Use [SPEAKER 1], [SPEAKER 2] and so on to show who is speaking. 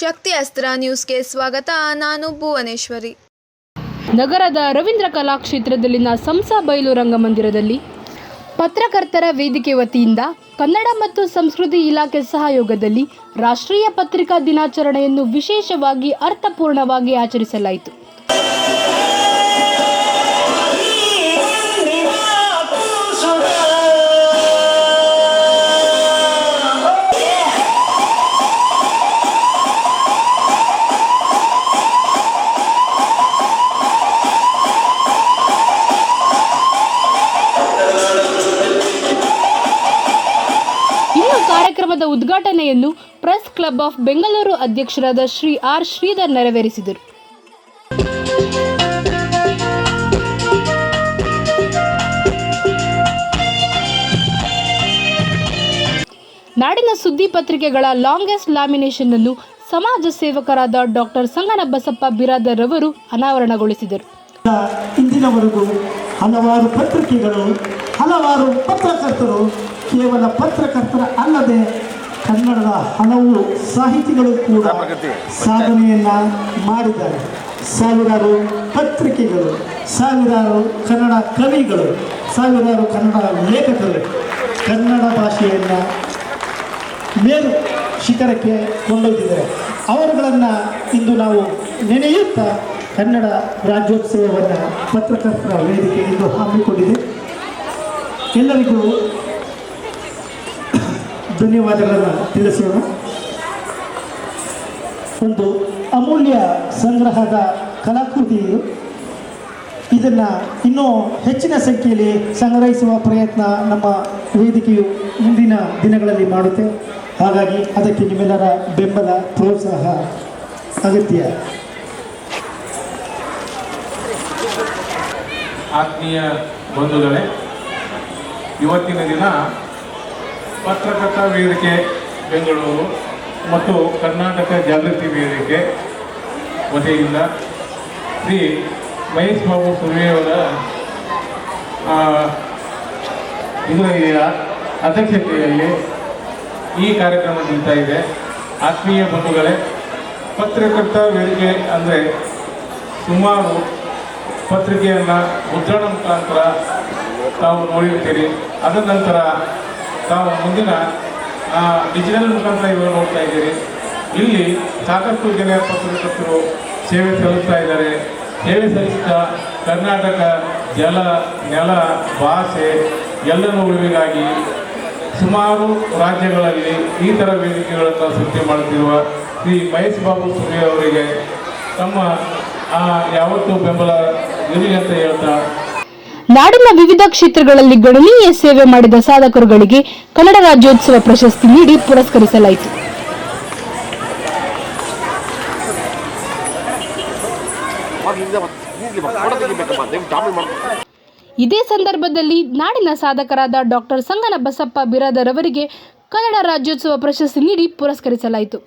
[SPEAKER 1] ಶಕ್ತಿ ಅಸ್ತ್ರ ನ್ಯೂಸ್ಗೆ ಸ್ವಾಗತ. ನಾನು ಭುವನೇಶ್ವರಿ.
[SPEAKER 2] ನಗರದ ರವೀಂದ್ರ ಕಲಾಕ್ಷೇತ್ರದಲ್ಲಿನ ಸಂಸಾ ಬಯಲು ರಂಗಮಂದಿರದಲ್ಲಿ ಪತ್ರಕರ್ತರ ವೇದಿಕೆ ವತಿಯಿಂದ ಕನ್ನಡ ಮತ್ತು ಸಂಸ್ಕೃತಿ ಇಲಾಖೆ ಸಹಯೋಗದಲ್ಲಿ ರಾಷ್ಟ್ರೀಯ ಪತ್ರಿಕಾ ದಿನಾಚರಣೆಯನ್ನು ವಿಶೇಷವಾಗಿ ಅರ್ಥಪೂರ್ಣವಾಗಿ ಆಚರಿಸಲಾಯಿತು. ಕಾರ್ಯಕ್ರಮದ ಉದ್ಘಾಟನೆಯನ್ನು ಪ್ರೆಸ್ ಕ್ಲಬ್ ಆಫ್ ಬೆಂಗಳೂರು ಅಧ್ಯಕ್ಷರಾದ ಶ್ರೀ ಆರ್ ಶ್ರೀಧರ್ ನೆರವೇರಿಸಿದರು. ನಾಡಿನ ಸುದ್ದಿ ಪತ್ರಿಕೆಗಳ ಲಾಂಗೆಸ್ಟ್ ಲ್ಯಾಮಿನೇಷನ್ ಅನ್ನು ಸಮಾಜ ಸೇವಕರಾದ ಡಾಕ್ಟರ್ ಸಂಗನ ಬಸಪ್ಪ ಬಿರಾದರ್ ಅವರು ಅನಾವರಣಗೊಳಿಸಿದರು.
[SPEAKER 3] ಇಂದಿನವರೆಗೂ ಹಲವಾರು ಪತ್ರಿಕೆಗಳು, ಹಲವಾರು ಪತ್ರಕರ್ತರು ಕೇವಲ ಪತ್ರಕರ್ತರ ಅಲ್ಲದೆ ಕನ್ನಡದ ಹಲವು ಸಾಹಿತಿಗಳು ಕೂಡ ಸಾಧನೆಯನ್ನ ಮಾಡಿದ್ದಾರೆ. ಸಾವಿರಾರು ಪತ್ರಿಕೆಗಳು ಸಾವಿರಾರು ಕನ್ನಡ ಕವಿಗಳು ಸಾವಿರಾರು ಕನ್ನಡ ಲೇಖಕರು ಕನ್ನಡ ಭಾಷೆಯನ್ನು ಮೇಲು ಶಿಖರಕ್ಕೆ ಕೊಂಡೊಯ್ದಿದ್ದಾರೆ. ಅವರುಗಳನ್ನು ಇಂದು ನಾವು ನೆನೆಯುತ್ತಾ ಕನ್ನಡ ರಾಜ್ಯೋತ್ಸವವನ್ನು ಪತ್ರಕರ್ತರ ವೇದಿಕೆ ಇಂದು ಹಮ್ಮಿಕೊಂಡಿದೆ ಎಲ್ಲರಿಗೂ ಧನ್ಯವಾದಗಳನ್ನು ತಿಳಿಸೋಣ. ಒಂದು ಅಮೂಲ್ಯ ಸಂಗ್ರಹದ ಕಲಾಕೃತಿ ಇದು. ಇದನ್ನು ಇನ್ನೂ ಹೆಚ್ಚಿನ ಸಂಖ್ಯೆಯಲ್ಲಿ ಸಂಗ್ರಹಿಸುವ ಪ್ರಯತ್ನ ನಮ್ಮ ವೇದಿಕೆಯು ಮುಂದಿನ ದಿನಗಳಲ್ಲಿ ಮಾಡುತ್ತೆ. ಹಾಗಾಗಿ ಅದಕ್ಕೆ ನಿಮ್ಮೆಲ್ಲರ ಬೆಂಬಲ, ಪ್ರೋತ್ಸಾಹ, ಅಗತ್ಯ.
[SPEAKER 4] ಆತ್ಮೀಯ ಬಂಧುಗಳೇ, ಇವತ್ತಿನ ದಿನ ಪತ್ರಕರ್ತ ವೇದಿಕೆ ಬೆಂಗಳೂರು ಮತ್ತು ಕರ್ನಾಟಕ ಜಾಗೃತಿ ವೇದಿಕೆ ವತಿಯಿಂದ ಶ್ರೀ ಮಹೇಶ್ ಬಾಬು ಸುರ್ವೆಯವರ ಆ, ಇದರ ಅಧ್ಯಕ್ಷತೆಯಲ್ಲಿ ಈ ಕಾರ್ಯಕ್ರಮ ನಡೀತಾ ಇದೆ. ಆತ್ಮೀಯ ಬಂಧುಗಳೇ ಪತ್ರಕರ್ತ ವೇದಿಕೆ ಅಂದರೆ ಸುಮಾರು ಪತ್ರಿಕೆಯನ್ನು ಮುದ್ರಣ ಮುಖಾಂತರ ತಾವು ನೋಡಿರ್ತೀರಿ. ಅದ ನಂತರ ತಾವು ಮುಂದಿನ ಡಿಜಿಟಲ್ ಮುಖಾಂತರ ಇವರು ನೋಡ್ತಾ ಇದ್ದೀರಿ. ಇಲ್ಲಿ ಸಾಕಷ್ಟು ಜನ ಪತ್ರಕರ್ತರು ಸೇವೆ ಸಲ್ಲಿಸ್ತಾ ಇದ್ದಾರೆ. ಸೇವೆ ಸಲ್ಲಿಸಿದ ಕರ್ನಾಟಕ ಜಲ, ನೆಲ, ಭಾಷೆ ಎಲ್ಲರ ಉಳಿವಿಗಾಗಿ ಸುಮಾರು ರಾಜ್ಯಗಳಲ್ಲಿ ಈ ಥರ ವೇದಿಕೆಗಳನ್ನು ಸೃಷ್ಟಿ ಮಾಡುತ್ತಿರುವ ಶ್ರೀ ಮಹೇಶ್ ಬಾಬು ಸುರ್ಯ ಅವರಿಗೆ ತಮ್ಮ ಯಾವತ್ತೂ ಬೆಂಬಲ ಇರಲಿ ಅಂತ ಹೇಳ್ತಾ
[SPEAKER 2] ನಾಡಿನ ವಿವಿಧ ಕ್ಷೇತ್ರಗಳಲ್ಲಿ ಗಣನೀಯ ಸೇವೆ ಮಾಡಿದ ಸಾಧಕರುಗಳಿಗೆ ಕನ್ನಡ ರಾಜ್ಯೋತ್ಸವ ಪ್ರಶಸ್ತಿ ನೀಡಿ ಪುರಸ್ಕರಿಸಲಾಯಿತು. ಇದೇ ಸಂದರ್ಭದಲ್ಲಿ ನಾಡಿನ ಸಾಧಕರಾದ ಡಾಕ್ಟರ್ ಸಂಗನ ಬಸಪ್ಪ ಬಿರಾದರ್ ಅವರಿಗೆ ಕನ್ನಡ ರಾಜ್ಯೋತ್ಸವ ಪ್ರಶಸ್ತಿ ನೀಡಿ ಪುರಸ್ಕರಿಸಲಾಯಿತು.